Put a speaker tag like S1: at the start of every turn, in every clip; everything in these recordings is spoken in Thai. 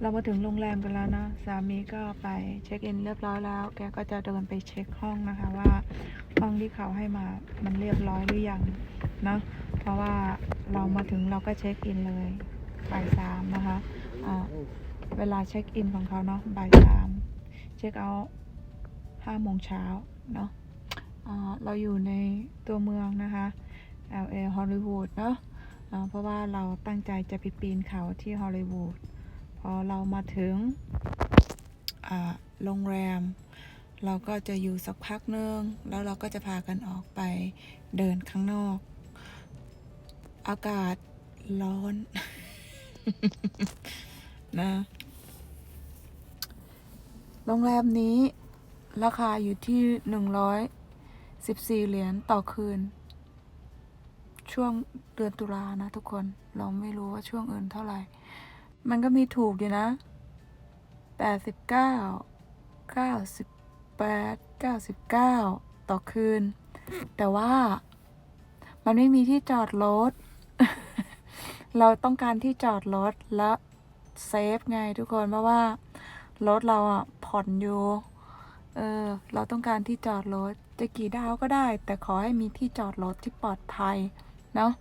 S1: เรามาถึงโรงแรมกันแล้วนะ สามีก็ไปเช็คอินเรียบร้อยแล้ว แกก็จะเดินไปเช็คห้องนะคะว่าห้องที่เขาให้มามันเรียบร้อยหรือยังเนอะเพราะว่าเรามาถึงเราก็เช็คอินเลยบ่ายสามนะคะอ่าเวลาเช็คอินของเขาเนาะบ่ายสามเช็คเอาท์ห้าโมงเช้าเนาะอ่าเราอยู่ในตัวเมืองนะคะ LA ฮอลลีวูดเนาะ เพราะว่าเราตั้งใจจะไปปีนเขาที่ฮอลลีวูดพอเรามาถึงโรงแรม เราก็จะอยู่สักพักนึงแล้วเราก็จะพากันออกไปเดินข้างนอก อากาศร้อนนะโรงแรมนี้ราคาอยู่ที่หนึ่งร้อยสิบสี่เหรียญต่อคืน ช่วงเดือนตุลานะทุกคน เราไม่รู้ว่าช่วงอื่นเท่าไหร่ มันก็มีถูกอยู่นะแปดสิบเก้าเก้าสิบแปดเก้าสิบเก้าต่อคืน แต่ว่ามันไม่มีที่จอดรถ เราต้องการที่จอดรถและเซฟไงทุกคนเพราะว่า รถเราอะ ผ่อนอยู่ เออ เราต้องการที่จอดรถ จะกี่ดาวก็ได้ แต่ขอให้มีที่จอดรถที่ปลอดภัย เนาะ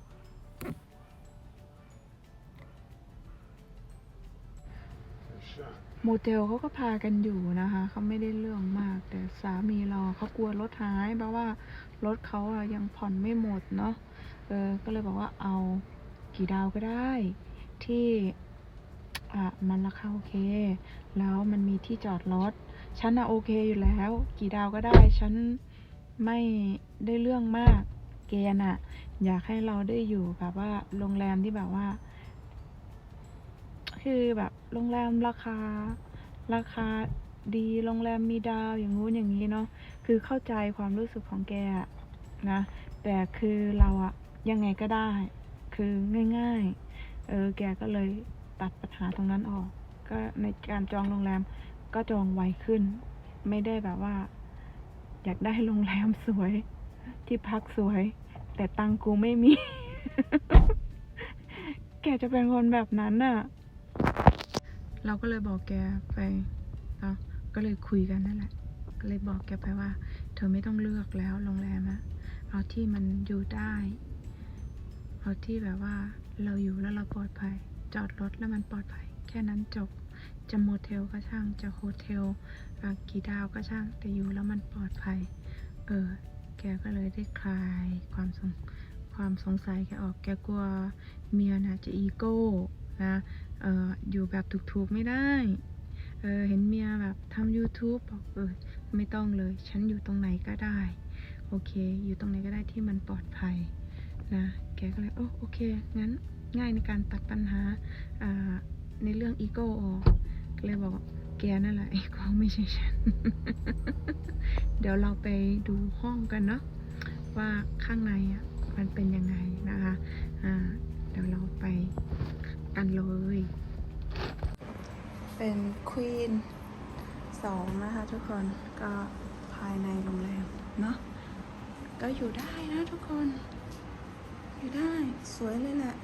S1: โมเทลเขาก็พากันอยู่นะคะเขาไม่ได้เรื่องมาก แต่สามีเราเขากลัวรถหายเพราะว่ารถเขาอะยังผ่อนไม่หมดเนาะเออก็เลยบอกว่าเอากี่ดาวก็ได้ ที่อะมันราคาโอเค แล้วมันมีที่จอดรถฉันอะโอเคอยู่แล้ว กี่ดาวก็ได้ฉันไม่ได้เรื่องมาก กณฑ์อะอยากให้เราได้อยู่แบบว่าโรงแรมที่แบบว่า คือแบบโรงแรมราคา ราคาดีโรงแรมมีดาวอย่างงู้นอย่างนี้เนาะคือเข้าใจความรู้สึกของแกนะ แต่คือเราอะยังไงก็ได้ คือง่าย ๆ เออแกก็เลยตัดปัญหาตรงนั้นออก ก็ในการจองโรงแรมก็จองไวขึ้น ไม่ได้แบบว่า อยากได้โรงแรมสวย ที่พักสวย แต่ตังกูไม่มี แกจะเป็นคนแบบนั้นน่ะ เราก็เลยบอกแกไปก็เลยคุยกันนั่นแหละ ก็เลยบอกแกไปว่า เธอไม่ต้องเลือกแล้วโรงแรมอะเอาที่มันอยู่ได้ เอาที่แบบว่าเราอยู่แล้วเราปลอดภัย จอดรถแล้วมันปลอดภัย แค่นั้นจบ จะโมเทลก็ช่าง จะโฮเทลกี่ดาวก็ช่าง แต่อยู่แล้วมันปลอดภัย เออ กก็เลยได้คลายความสงความสงสัยแกออกแกกลัวเมียนะจะอีโก้นะอออยู่แบบถูกๆไม่ได้เเห็นเมียแบบทำ YouTube บอกเออไม่ต้องเลย ฉันอยู่ตรงไหนก็ได้ โอเค อยู่ตรงไหนก็ได้ที่มันปลอดภัยนะแกก็เลยโอ้โอเค งั้นง่ายในการตัดปัญหาในเรื่องอีโก้ออกก็เลยบอกว่า แกนั่นแหละอีโก้ไม่ใช่ฉัน เดี๋ยวเราไปดูห้องกันเนาะว่าข้างในอะมันเป็นยังไงนะคะอ่าเดี๋ยวเราไปกันเลย เป็นควีนสองนะคะทุกคนก็ภายในโรงแรมเนาะก็อยู่ได้นะทุกคน อยู่ได้สวยเลยแหละ